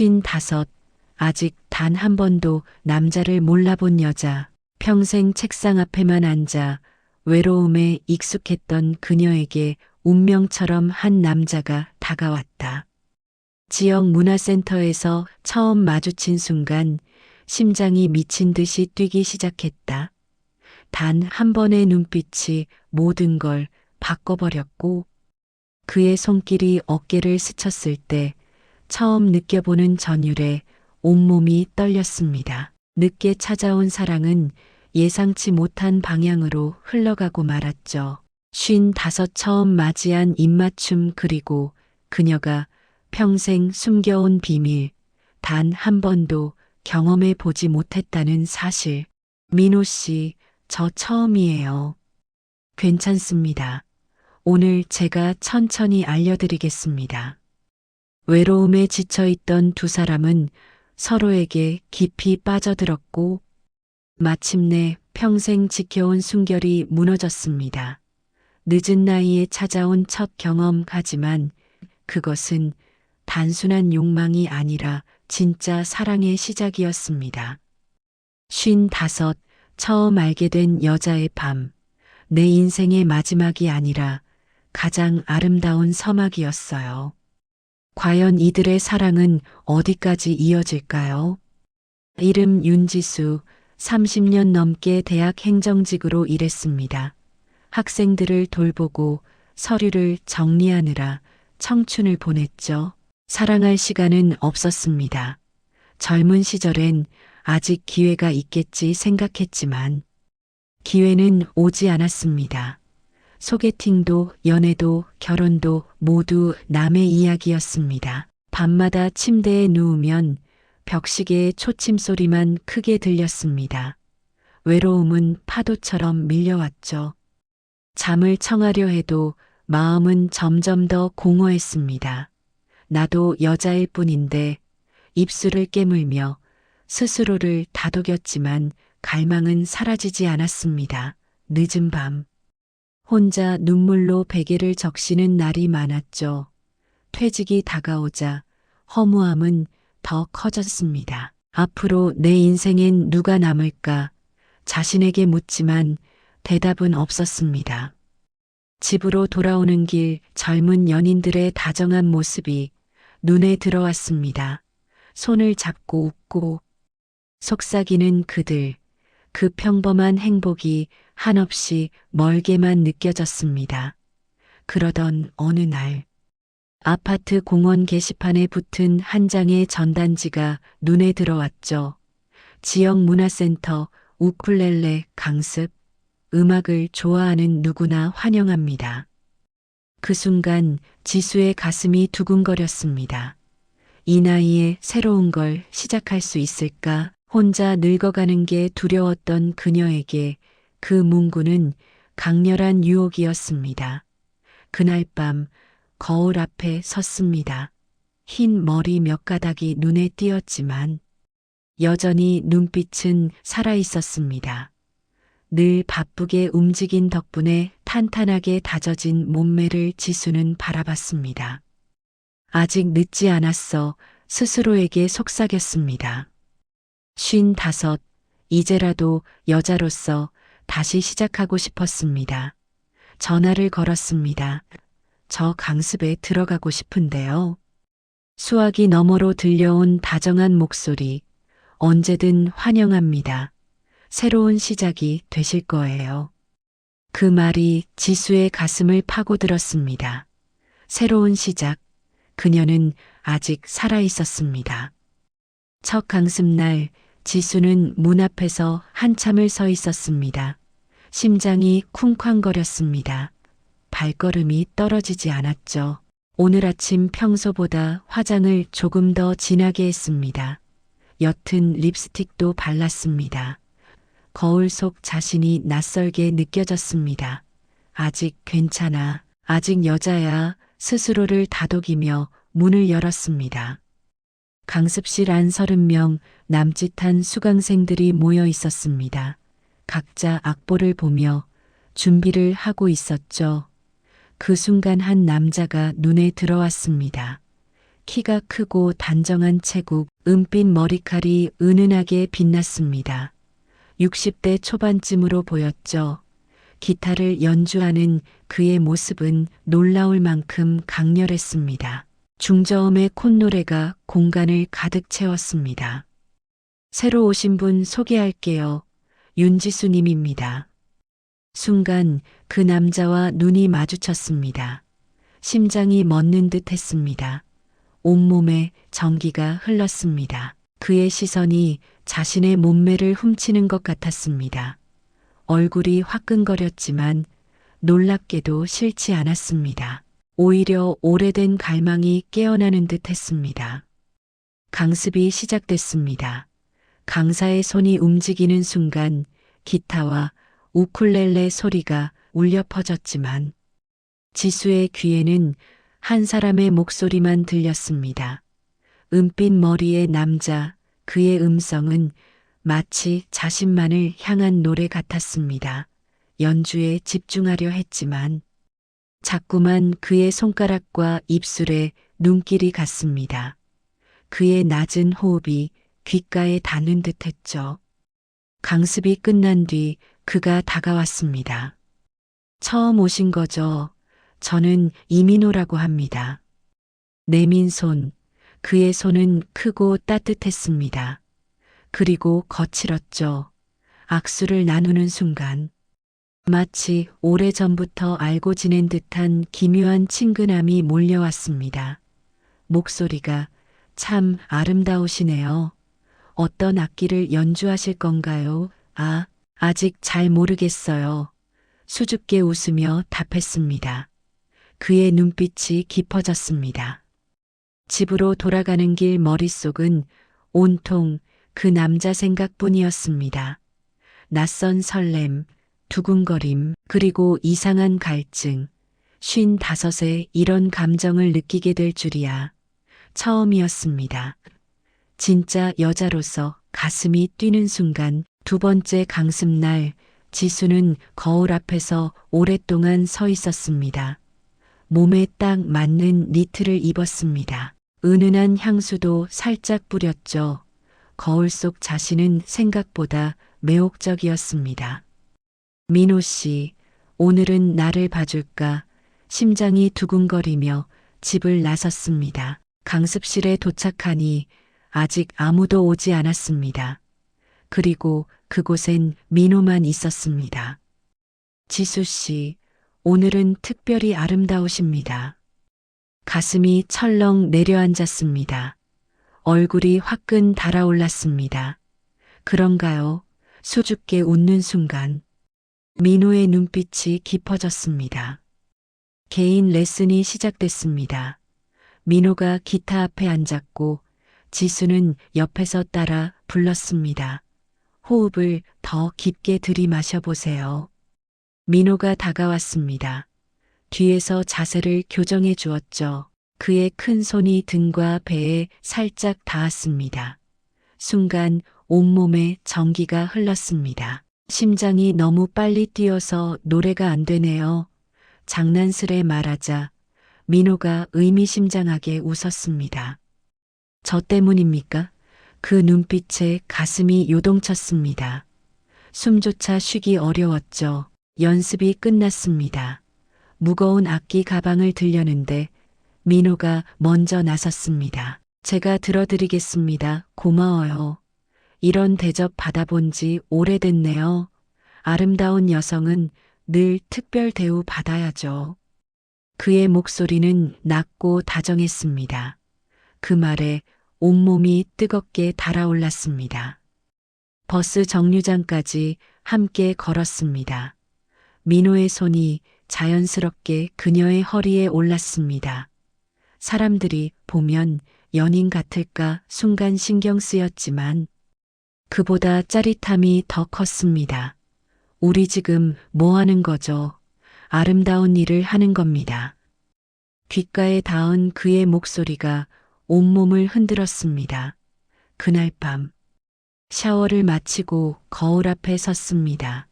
쉰 다섯, 아직 단 한 번도 남자를 몰라본 여자, 평생 책상 앞에만 앉아 외로움에 익숙했던 그녀에게 운명처럼 한 남자가 다가왔다. 지역 문화센터에서 처음 마주친 순간 심장이 미친 듯이 뛰기 시작했다. 단 한 번의 눈빛이 모든 걸 바꿔버렸고 그의 손길이 어깨를 스쳤을 때 처음 느껴보는 전율에 온몸이 떨렸습니다. 늦게 찾아온 사랑은 예상치 못한 방향으로 흘러가고 말았죠. 쉰 다섯 처음 맞이한 입맞춤 그리고 그녀가 평생 숨겨온 비밀, 단 한 번도 경험해 보지 못했다는 사실. 민호 씨, 저 처음이에요. 괜찮습니다. 오늘 제가 천천히 알려드리겠습니다. 외로움에 지쳐 있던 두 사람은 서로에게 깊이 빠져들었고 마침내 평생 지켜온 순결이 무너졌습니다. 늦은 나이에 찾아온 첫 경험 하지만 그것은 단순한 욕망이 아니라 진짜 사랑의 시작이었습니다. 쉰 다섯, 처음 알게 된 여자의 밤, 내 인생의 마지막이 아니라 가장 아름다운 서막이었어요. 과연 이들의 사랑은 어디까지 이어질까요? 이름 윤지수, 30년 넘게 대학 행정직으로 일했습니다. 학생들을 돌보고 서류를 정리하느라 청춘을 보냈죠. 사랑할 시간은 없었습니다. 젊은 시절엔 아직 기회가 있겠지 생각했지만 기회는 오지 않았습니다. 소개팅도 연애도 결혼도 모두 남의 이야기였습니다. 밤마다 침대에 누우면 벽시계의 초침 소리만 크게 들렸습니다. 외로움은 파도처럼 밀려왔죠. 잠을 청하려 해도 마음은 점점 더 공허했습니다. 나도 여자일 뿐인데 입술을 깨물며 스스로를 다독였지만 갈망은 사라지지 않았습니다. 늦은 밤. 혼자 눈물로 베개를 적시는 날이 많았죠. 퇴직이 다가오자 허무함은 더 커졌습니다. 앞으로 내 인생엔 누가 남을까 자신에게 묻지만 대답은 없었습니다. 집으로 돌아오는 길 젊은 연인들의 다정한 모습이 눈에 들어왔습니다. 손을 잡고 웃고 속삭이는 그들, 그 평범한 행복이 한없이 멀게만 느껴졌습니다. 그러던 어느 날, 아파트 공원 게시판에 붙은 한 장의 전단지가 눈에 들어왔죠. 지역 문화센터 우쿨렐레 강습, 음악을 좋아하는 누구나 환영합니다. 그 순간 지수의 가슴이 두근거렸습니다. 이 나이에 새로운 걸 시작할 수 있을까? 혼자 늙어가는 게 두려웠던 그녀에게 그 문구는 강렬한 유혹이었습니다. 그날 밤 거울 앞에 섰습니다. 흰 머리 몇 가닥이 눈에 띄었지만 여전히 눈빛은 살아 있었습니다. 늘 바쁘게 움직인 덕분에 탄탄하게 다져진 몸매를 지수는 바라봤습니다. 아직 늦지 않았어 스스로에게 속삭였습니다. 쉰 다섯, 이제라도 여자로서 다시 시작하고 싶었습니다. 전화를 걸었습니다. 저 강습에 들어가고 싶은데요. 수화기 너머로 들려온 다정한 목소리, 언제든 환영합니다. 새로운 시작이 되실 거예요. 그 말이 지수의 가슴을 파고들었습니다. 새로운 시작, 그녀는 아직 살아 있었습니다. 첫 강습날 지수는 문 앞에서 한참을 서 있었습니다. 심장이 쿵쾅거렸습니다. 발걸음이 떨어지지 않았죠. 오늘 아침 평소보다 화장을 조금 더 진하게 했습니다. 옅은 립스틱도 발랐습니다. 거울 속 자신이 낯설게 느껴졌습니다. 아직 괜찮아. 아직 여자야. 스스로를 다독이며 문을 열었습니다. 강습실 안 서른 명 남짓한 수강생들이 모여 있었습니다. 각자 악보를 보며 준비를 하고 있었죠. 그 순간 한 남자가 눈에 들어왔습니다. 키가 크고 단정한 체국, 은빛 머리칼이 은은하게 빛났습니다. 60대 초반쯤으로 보였죠. 기타를 연주하는 그의 모습은 놀라울 만큼 강렬했습니다. 중저음의 콧노래가 공간을 가득 채웠습니다. 새로 오신 분 소개할게요. 윤지수님입니다. 순간 그 남자와 눈이 마주쳤습니다. 심장이 멎는 듯 했습니다. 온몸에 전기가 흘렀습니다. 그의 시선이 자신의 몸매를 훔치는 것 같았습니다. 얼굴이 화끈거렸지만 놀랍게도 싫지 않았습니다. 오히려 오래된 갈망이 깨어나는 듯 했습니다. 강습이 시작됐습니다. 강사의 손이 움직이는 순간 기타와 우쿨렐레 소리가 울려 퍼졌지만 지수의 귀에는 한 사람의 목소리만 들렸습니다. 은빛 머리의 남자, 그의 음성은 마치 자신만을 향한 노래 같았습니다. 연주에 집중하려 했지만 자꾸만 그의 손가락과 입술에 눈길이 갔습니다. 그의 낮은 호흡이 귓가에 닿는 듯 했죠. 강습이 끝난 뒤 그가 다가왔습니다. 처음 오신 거죠. 저는 이민호라고 합니다. 내민 손, 그의 손은 크고 따뜻했습니다. 그리고 거칠었죠. 악수를 나누는 순간 마치 오래전부터 알고 지낸 듯한 기묘한 친근함이 몰려왔습니다. 목소리가 참 아름다우시네요. 어떤 악기를 연주하실 건가요? 아, 아직 잘 모르겠어요. 수줍게 웃으며 답했습니다. 그의 눈빛이 깊어졌습니다. 집으로 돌아가는 길 머릿속은 온통 그 남자 생각뿐이었습니다. 낯선 설렘, 두근거림, 그리고 이상한 갈증. 쉰 다섯에 이런 감정을 느끼게 될 줄이야. 처음이었습니다. 진짜 여자로서 가슴이 뛰는 순간 두 번째 강습 날 지수는 거울 앞에서 오랫동안 서 있었습니다. 몸에 딱 맞는 니트를 입었습니다. 은은한 향수도 살짝 뿌렸죠. 거울 속 자신은 생각보다 매혹적이었습니다. 민호 씨, 오늘은 나를 봐줄까? 심장이 두근거리며 집을 나섰습니다. 강습실에 도착하니 아직 아무도 오지 않았습니다. 그리고 그곳엔 민호만 있었습니다. 지수 씨, 오늘은 특별히 아름다우십니다. 가슴이 철렁 내려앉았습니다. 얼굴이 화끈 달아올랐습니다. 그런가요? 수줍게 웃는 순간 민호의 눈빛이 깊어졌습니다. 개인 레슨이 시작됐습니다. 민호가 기타 앞에 앉았고 지수는 옆에서 따라 불렀습니다. 호흡을 더 깊게 들이마셔 보세요. 민호가 다가왔습니다. 뒤에서 자세를 교정해 주었죠. 그의 큰 손이 등과 배에 살짝 닿았습니다. 순간 온몸에 전기가 흘렀습니다. 심장이 너무 빨리 뛰어서 노래가 안 되네요. 장난스레 말하자 민호가 의미심장하게 웃었습니다. 저 때문입니까? 그 눈빛에 가슴이 요동쳤습니다. 숨조차 쉬기 어려웠죠. 연습이 끝났습니다. 무거운 악기 가방을 들려는데 민호가 먼저 나섰습니다. 제가 들어드리겠습니다. 고마워요. 이런 대접 받아본 지 오래됐네요. 아름다운 여성은 늘 특별 대우 받아야죠. 그의 목소리는 낮고 다정했습니다. 그 말에 온몸이 뜨겁게 달아올랐습니다. 버스 정류장까지 함께 걸었습니다. 민호의 손이 자연스럽게 그녀의 허리에 올랐습니다. 사람들이 보면 연인 같을까 순간 신경 쓰였지만 그보다 짜릿함이 더 컸습니다. 우리 지금 뭐 하는 거죠? 아름다운 일을 하는 겁니다. 귓가에 닿은 그의 목소리가 온몸을 흔들었습니다. 그날 밤 샤워를 마치고 거울 앞에 섰습니다.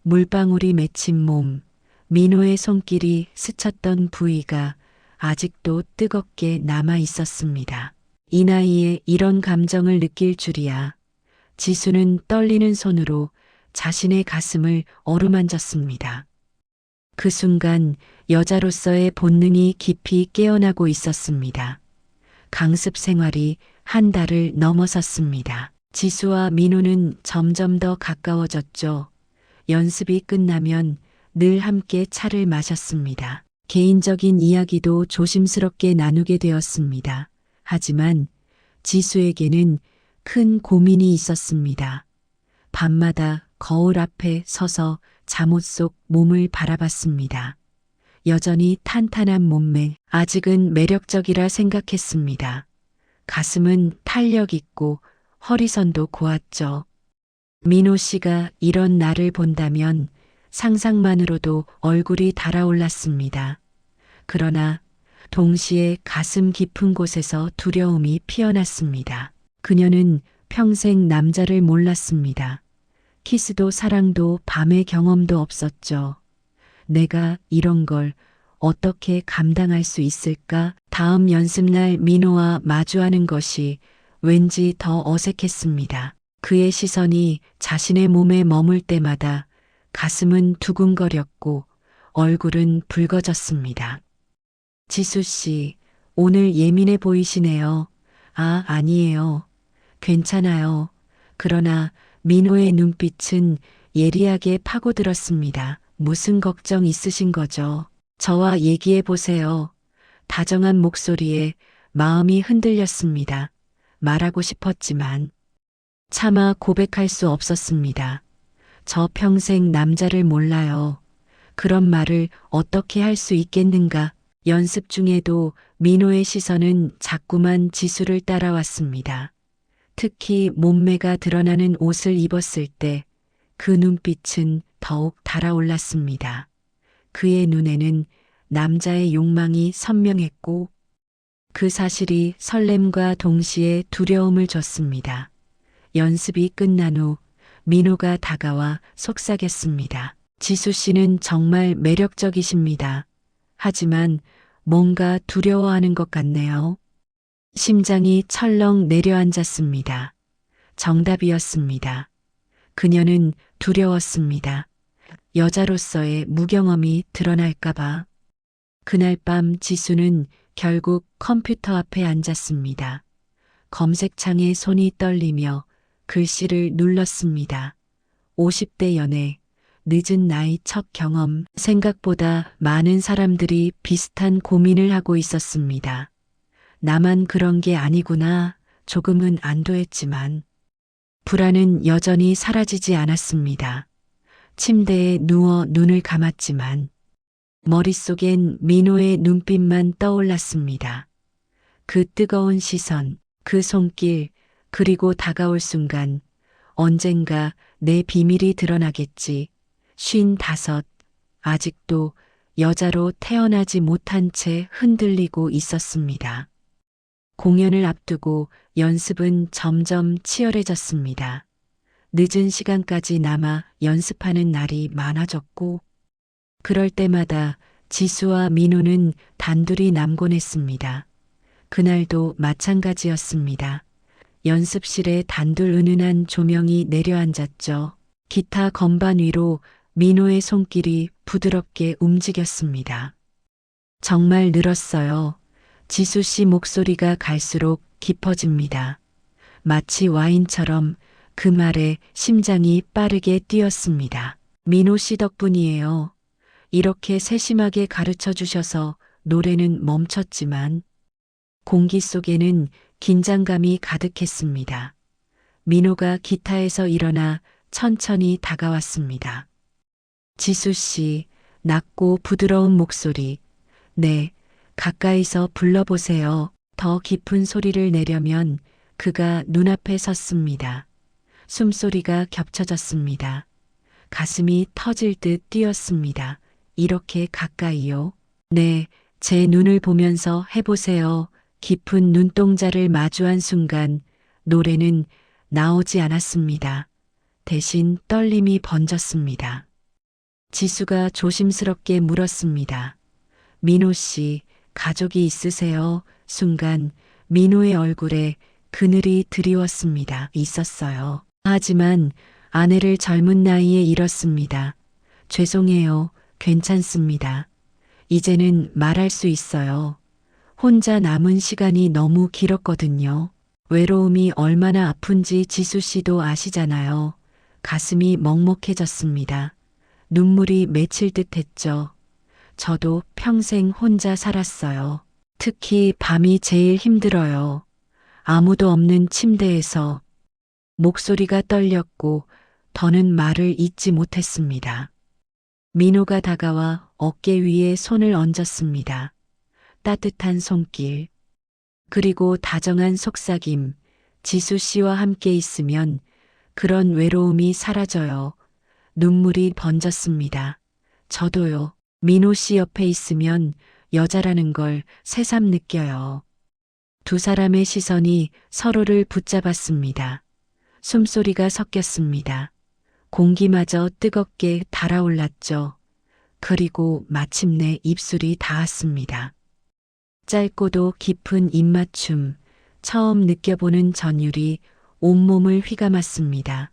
물방울이 맺힌 몸, 민호의 손길이 스쳤던 부위가 아직도 뜨겁게 남아 있었습니다. 이 나이에 이런 감정을 느낄 줄이야. 지수는 떨리는 손으로 자신의 가슴을 어루만졌습니다. 그 순간 여자로서의 본능이 깊이 깨어나고 있었습니다. 강습 생활이 한 달을 넘어섰습니다. 지수와 민호는 점점 더 가까워졌죠. 연습이 끝나면 늘 함께 차를 마셨습니다. 개인적인 이야기도 조심스럽게 나누게 되었습니다. 하지만 지수에게는 큰 고민이 있었습니다. 밤마다 거울 앞에 서서 잠옷 속 몸을 바라봤습니다. 여전히 탄탄한 몸매, 아직은 매력적이라 생각했습니다. 가슴은 탄력 있고 허리선도 고왔죠. 민호 씨가 이런 나를 본다면 상상만으로도 얼굴이 달아올랐습니다. 그러나 동시에 가슴 깊은 곳에서 두려움이 피어났습니다. 그녀는 평생 남자를 몰랐습니다. 키스도 사랑도 밤의 경험도 없었죠. 내가 이런 걸 어떻게 감당할 수 있을까? 다음 연습날 민호와 마주하는 것이 왠지 더 어색했습니다. 그의 시선이 자신의 몸에 머물 때마다 가슴은 두근거렸고 얼굴은 붉어졌습니다. 지수 씨, 오늘 예민해 보이시네요. 아, 아니에요. 괜찮아요. 그러나 민호의 눈빛은 예리하게 파고들었습니다. 무슨 걱정 있으신 거죠? 저와 얘기해 보세요. 다정한 목소리에 마음이 흔들렸습니다. 말하고 싶었지만 차마 고백할 수 없었습니다. 저 평생 남자를 몰라요. 그런 말을 어떻게 할 수 있겠는가? 연습 중에도 민호의 시선은 자꾸만 지수를 따라왔습니다. 특히 몸매가 드러나는 옷을 입었을 때 그 눈빛은 더욱 달아올랐습니다. 그의 눈에는 남자의 욕망이 선명했고 그 사실이 설렘과 동시에 두려움을 줬습니다. 연습이 끝난 후 민호가 다가와 속삭였습니다. 지수 씨는 정말 매력적이십니다. 하지만 뭔가 두려워하는 것 같네요. 심장이 철렁 내려앉았습니다. 정답이었습니다. 그녀는 두려웠습니다. 여자로서의 무경험이 드러날까봐. 그날 밤 지수는 결국 컴퓨터 앞에 앉았습니다. 검색창에 손이 떨리며 글씨를 눌렀습니다. 50대 연애, 늦은 나이 첫 경험, 생각보다 많은 사람들이 비슷한 고민을 하고 있었습니다. 나만 그런 게 아니구나, 조금은 안도했지만, 불안은 여전히 사라지지 않았습니다. 침대에 누워 눈을 감았지만, 머릿속엔 민호의 눈빛만 떠올랐습니다. 그 뜨거운 시선, 그 손길, 그리고 다가올 순간 언젠가 내 비밀이 드러나겠지. 쉰 다섯, 아직도 여자로 태어나지 못한 채 흔들리고 있었습니다. 공연을 앞두고 연습은 점점 치열해졌습니다. 늦은 시간까지 남아 연습하는 날이 많아졌고, 그럴 때마다 지수와 민호는 단둘이 남곤 했습니다. 그날도 마찬가지였습니다. 연습실에 단둘 은은한 조명이 내려앉았죠. 기타 건반 위로 민호의 손길이 부드럽게 움직였습니다. 정말 늘었어요. 지수 씨 목소리가 갈수록 깊어집니다. 마치 와인처럼 그 말에 심장이 빠르게 뛰었습니다. 민호 씨 덕분이에요. 이렇게 세심하게 가르쳐 주셔서 노래는 멈췄지만 공기 속에는 긴장감이 가득했습니다. 민호가 기타에서 일어나 천천히 다가왔습니다. 지수 씨, 낮고 부드러운 목소리. 네, 가까이서 불러보세요. 더 깊은 소리를 내려면 그가 눈앞에 섰습니다. 숨소리가 겹쳐졌습니다. 가슴이 터질 듯 뛰었습니다. 이렇게 가까이요? 네, 제 눈을 보면서 해보세요. 깊은 눈동자를 마주한 순간 노래는 나오지 않았습니다. 대신 떨림이 번졌습니다. 지수가 조심스럽게 물었습니다. 민호 씨, 가족이 있으세요. 순간 민호의 얼굴에 그늘이 드리웠습니다. 있었어요. 하지만 아내를 젊은 나이에 잃었습니다. 죄송해요. 괜찮습니다. 이제는 말할 수 있어요. 혼자 남은 시간이 너무 길었거든요. 외로움이 얼마나 아픈지 지수 씨도 아시잖아요. 가슴이 먹먹해졌습니다. 눈물이 맺힐 듯 했죠. 저도 평생 혼자 살았어요. 특히 밤이 제일 힘들어요. 아무도 없는 침대에서 목소리가 떨렸고 더는 말을 잇지 못했습니다. 민호가 다가와 어깨 위에 손을 얹었습니다. 따뜻한 손길. 그리고 다정한 속삭임. 지수 씨와 함께 있으면 그런 외로움이 사라져요. 눈물이 번졌습니다. 저도요. 민호 씨 옆에 있으면 여자라는 걸 새삼 느껴요. 두 사람의 시선이 서로를 붙잡았습니다. 숨소리가 섞였습니다. 공기마저 뜨겁게 달아올랐죠. 그리고 마침내 입술이 닿았습니다. 짧고도 깊은 입맞춤, 처음 느껴보는 전율이 온몸을 휘감았습니다.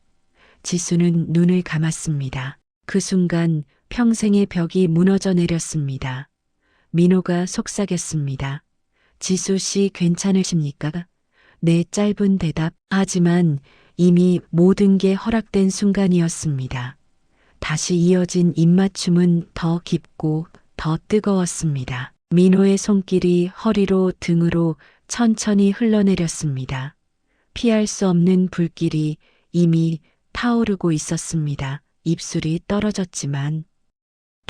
지수는 눈을 감았습니다. 그 순간 평생의 벽이 무너져 내렸습니다. 민호가 속삭였습니다. 지수 씨 괜찮으십니까? 내 짧은 대답. 하지만 이미 모든 게 허락된 순간이었습니다. 다시 이어진 입맞춤은 더 깊고 더 뜨거웠습니다. 민호의 손길이 허리로 등으로 천천히 흘러내렸습니다. 피할 수 없는 불길이 이미 타오르고 있었습니다. 입술이 떨어졌지만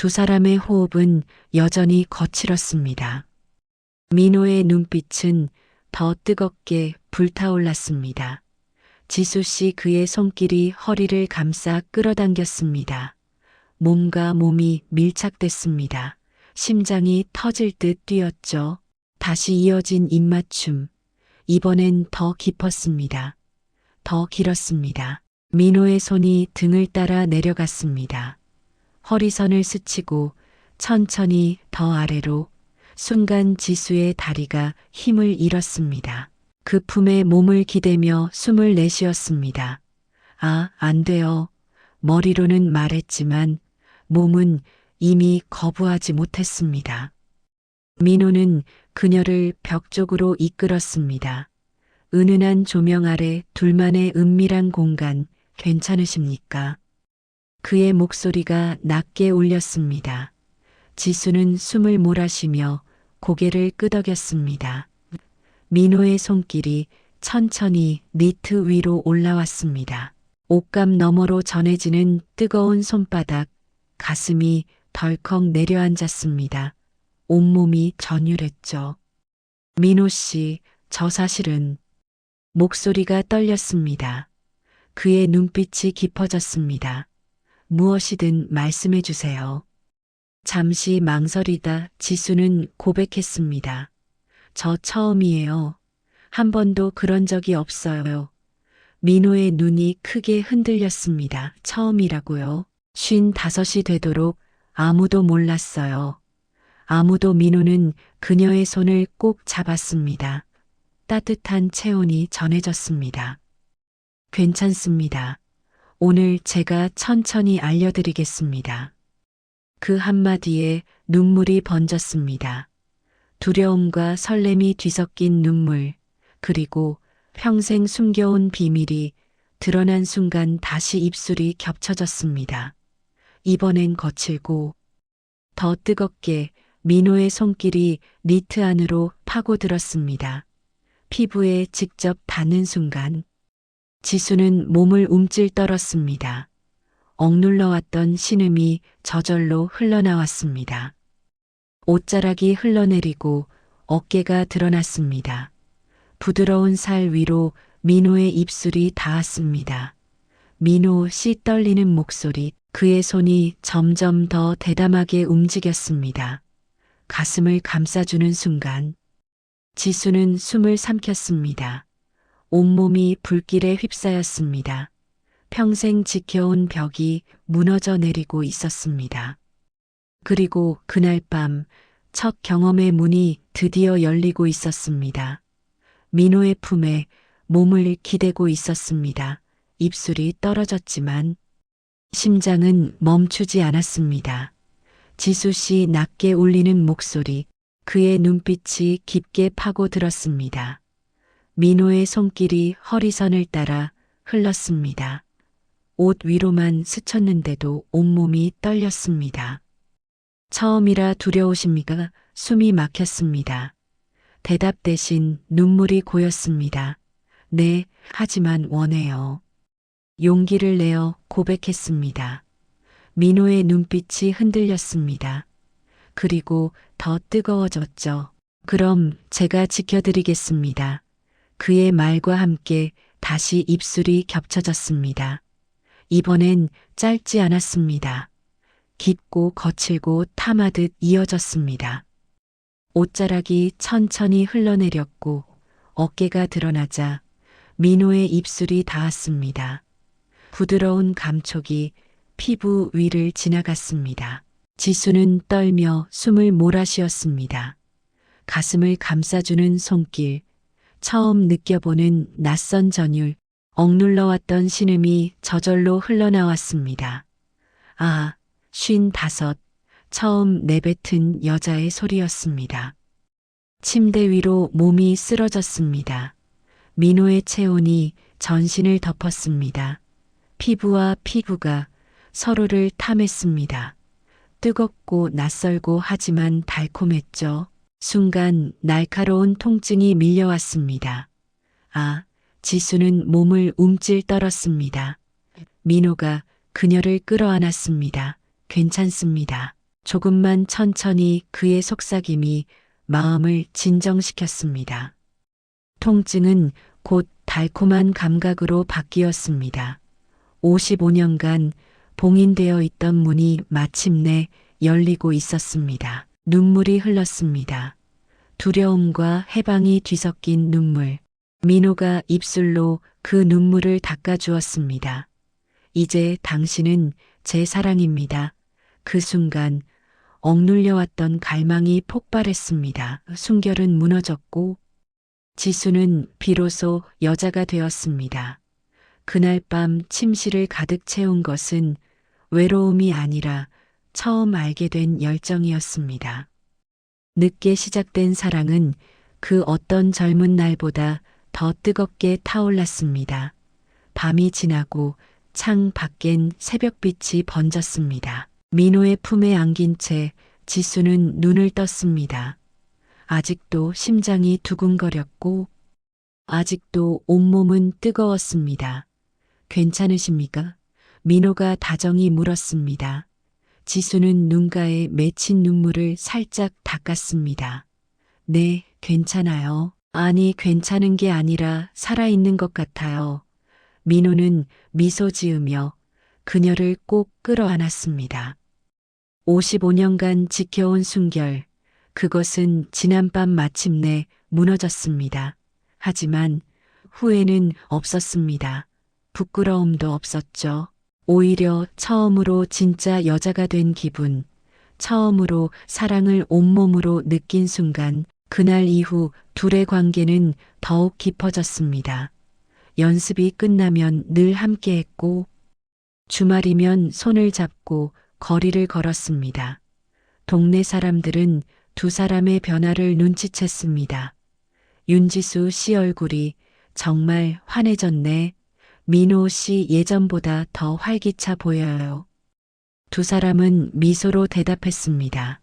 두 사람의 호흡은 여전히 거칠었습니다. 민호의 눈빛은 더 뜨겁게 불타올랐습니다. 지수 씨 그의 손길이 허리를 감싸 끌어당겼습니다. 몸과 몸이 밀착됐습니다. 심장이 터질 듯 뛰었죠. 다시 이어진 입맞춤. 이번엔 더 깊었습니다. 더 길었습니다. 민호의 손이 등을 따라 내려갔습니다. 허리선을 스치고 천천히 더 아래로 순간 지수의 다리가 힘을 잃었습니다. 그 품에 몸을 기대며 숨을 내쉬었습니다. 아, 안 돼요. 머리로는 말했지만 몸은 이미 거부하지 못했습니다. 민호는 그녀를 벽 쪽으로 이끌었습니다. 은은한 조명 아래 둘만의 은밀한 공간 괜찮으십니까? 그의 목소리가 낮게 울렸습니다. 지수는 숨을 몰아쉬며 고개를 끄덕였습니다. 민호의 손길이 천천히 니트 위로 올라왔습니다. 옷감 너머로 전해지는 뜨거운 손바닥, 가슴이 덜컥 내려앉았습니다. 온몸이 전율했죠. 민호 씨, 저 사실은 목소리가 떨렸습니다. 그의 눈빛이 깊어졌습니다. 무엇이든 말씀해 주세요. 잠시 망설이다 지수는 고백했습니다. 저 처음이에요. 한 번도 그런 적이 없어요. 민호의 눈이 크게 흔들렸습니다. 처음이라고요. 쉰 다섯이 되도록 아무도 몰랐어요. 아무도 민호는 그녀의 손을 꼭 잡았습니다. 따뜻한 체온이 전해졌습니다. 괜찮습니다. 오늘 제가 천천히 알려드리겠습니다. 그 한마디에 눈물이 번졌습니다. 두려움과 설렘이 뒤섞인 눈물, 그리고 평생 숨겨온 비밀이 드러난 순간 다시 입술이 겹쳐졌습니다. 이번엔 거칠고 더 뜨겁게 민호의 손길이 니트 안으로 파고들었습니다. 피부에 직접 닿는 순간 지수는 몸을 움찔 떨었습니다. 억눌러왔던 신음이 저절로 흘러나왔습니다. 옷자락이 흘러내리고 어깨가 드러났습니다. 부드러운 살 위로 민호의 입술이 닿았습니다. 민호 씨 떨리는 목소리, 그의 손이 점점 더 대담하게 움직였습니다. 가슴을 감싸주는 순간, 지수는 숨을 삼켰습니다. 온몸이 불길에 휩싸였습니다. 평생 지켜온 벽이 무너져 내리고 있었습니다. 그리고 그날 밤 첫 경험의 문이 드디어 열리고 있었습니다. 민호의 품에 몸을 기대고 있었습니다. 입술이 떨어졌지만 심장은 멈추지 않았습니다. 지수 씨 낮게 울리는 목소리, 그의 눈빛이 깊게 파고들었습니다. 민호의 손길이 허리선을 따라 흘렀습니다. 옷 위로만 스쳤는데도 온몸이 떨렸습니다. 처음이라 두려우십니까? 숨이 막혔습니다. 대답 대신 눈물이 고였습니다. 네, 하지만 원해요. 용기를 내어 고백했습니다. 민호의 눈빛이 흔들렸습니다. 그리고 더 뜨거워졌죠. 그럼 제가 지켜드리겠습니다. 그의 말과 함께 다시 입술이 겹쳐졌습니다. 이번엔 짧지 않았습니다. 깊고 거칠고 탐하듯 이어졌습니다. 옷자락이 천천히 흘러내렸고 어깨가 드러나자 민호의 입술이 닿았습니다. 부드러운 감촉이 피부 위를 지나갔습니다. 지수는 떨며 숨을 몰아쉬었습니다. 가슴을 감싸주는 손길, 처음 느껴보는 낯선 전율, 억눌러왔던 신음이 저절로 흘러나왔습니다. 아, 쉰 다섯, 처음 내뱉은 여자의 소리였습니다. 침대 위로 몸이 쓰러졌습니다. 민호의 체온이 전신을 덮었습니다. 피부와 피부가 서로를 탐했습니다. 뜨겁고 낯설고 하지만 달콤했죠. 순간 날카로운 통증이 밀려왔습니다. 아, 지수는 몸을 움찔 떨었습니다. 민호가 그녀를 끌어안았습니다. 괜찮습니다. 조금만 천천히 그의 속삭임이 마음을 진정시켰습니다. 통증은 곧 달콤한 감각으로 바뀌었습니다. 55년간 봉인되어 있던 문이 마침내 열리고 있었습니다. 눈물이 흘렀습니다. 두려움과 해방이 뒤섞인 눈물. 민호가 입술로 그 눈물을 닦아주었습니다. 이제 당신은 제 사랑입니다. 그 순간 억눌려왔던 갈망이 폭발했습니다. 순결은 무너졌고 지수는 비로소 여자가 되었습니다. 그날 밤 침실을 가득 채운 것은 외로움이 아니라 처음 알게 된 열정이었습니다. 늦게 시작된 사랑은 그 어떤 젊은 날보다 더 뜨겁게 타올랐습니다. 밤이 지나고 창 밖엔 새벽빛이 번졌습니다. 민호의 품에 안긴 채 지수는 눈을 떴습니다. 아직도 심장이 두근거렸고 아직도 온몸은 뜨거웠습니다. 괜찮으십니까? 민호가 다정히 물었습니다. 지수는 눈가에 맺힌 눈물을 살짝 닦았습니다. 네, 괜찮아요. 아니, 괜찮은 게 아니라 살아있는 것 같아요. 민호는 미소 지으며 그녀를 꼭 끌어안았습니다. 55년간 지켜온 순결, 그것은 지난밤 마침내 무너졌습니다. 하지만 후회는 없었습니다. 부끄러움도 없었죠. 오히려 처음으로 진짜 여자가 된 기분, 처음으로 사랑을 온몸으로 느낀 순간, 그날 이후 둘의 관계는 더욱 깊어졌습니다. 연습이 끝나면 늘 함께 했고, 주말이면 손을 잡고 거리를 걸었습니다. 동네 사람들은 두 사람의 변화를 눈치챘습니다. 윤지수 씨 얼굴이 정말 환해졌네. 민호 씨 예전보다 더 활기차 보여요. 두 사람은 미소로 대답했습니다.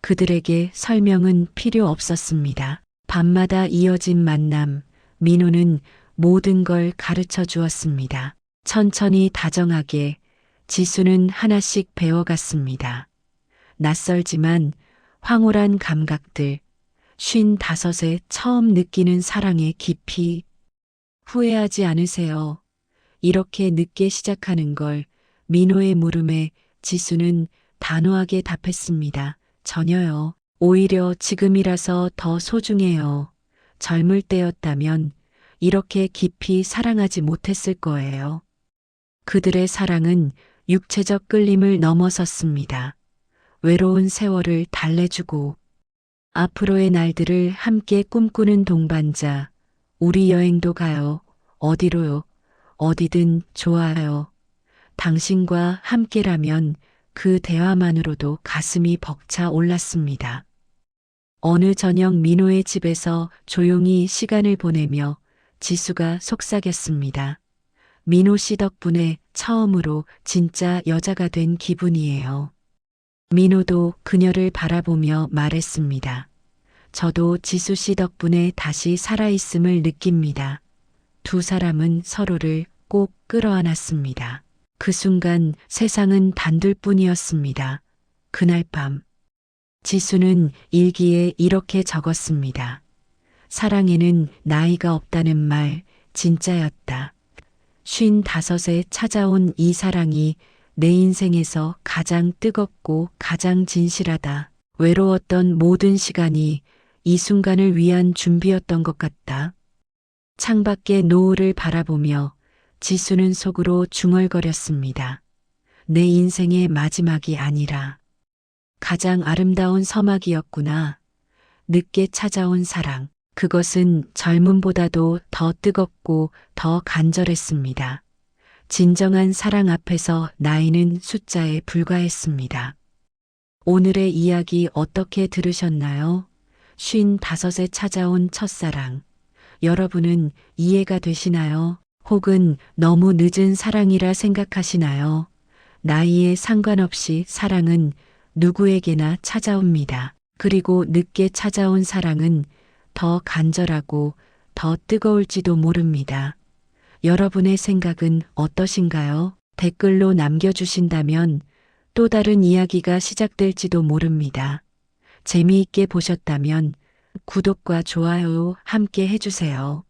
그들에게 설명은 필요 없었습니다. 밤마다 이어진 만남, 민호는 모든 걸 가르쳐 주었습니다. 천천히 다정하게 지수는 하나씩 배워갔습니다. 낯설지만 황홀한 감각들, 쉰 다섯에 처음 느끼는 사랑의 깊이. 후회하지 않으세요. 이렇게 늦게 시작하는 걸 민호의 물음에 지수는 단호하게 답했습니다. 전혀요. 오히려 지금이라서 더 소중해요. 젊을 때였다면 이렇게 깊이 사랑하지 못했을 거예요. 그들의 사랑은 육체적 끌림을 넘어섰습니다. 외로운 세월을 달래주고 앞으로의 날들을 함께 꿈꾸는 동반자. 우리 여행도 가요. 어디로요? 어디든 좋아요. 당신과 함께라면 그 대화만으로도 가슴이 벅차 올랐습니다. 어느 저녁 민호의 집에서 조용히 시간을 보내며 지수가 속삭였습니다. 민호 씨 덕분에 처음으로 진짜 여자가 된 기분이에요. 민호도 그녀를 바라보며 말했습니다. 저도 지수 씨 덕분에 다시 살아있음을 느낍니다. 두 사람은 서로를 꼭 끌어안았습니다. 그 순간 세상은 단둘 뿐이었습니다. 그날 밤, 지수는 일기에 이렇게 적었습니다. 사랑에는 나이가 없다는 말 진짜였다. 쉰 다섯에 찾아온 이 사랑이 내 인생에서 가장 뜨겁고 가장 진실하다. 외로웠던 모든 시간이 이 순간을 위한 준비였던 것 같다. 창밖의 노을을 바라보며 지수는 속으로 중얼거렸습니다. 내 인생의 마지막이 아니라 가장 아름다운 서막이었구나. 늦게 찾아온 사랑. 그것은 젊음보다도 더 뜨겁고 더 간절했습니다. 진정한 사랑 앞에서 나이는 숫자에 불과했습니다. 오늘의 이야기 어떻게 들으셨나요? 쉰 다섯에 찾아온 첫사랑. 여러분은 이해가 되시나요? 혹은 너무 늦은 사랑이라 생각하시나요? 나이에 상관없이 사랑은 누구에게나 찾아옵니다. 그리고 늦게 찾아온 사랑은 더 간절하고 더 뜨거울지도 모릅니다. 여러분의 생각은 어떠신가요? 댓글로 남겨주신다면 또 다른 이야기가 시작될지도 모릅니다. 재미있게 보셨다면 구독과 좋아요 함께 해주세요.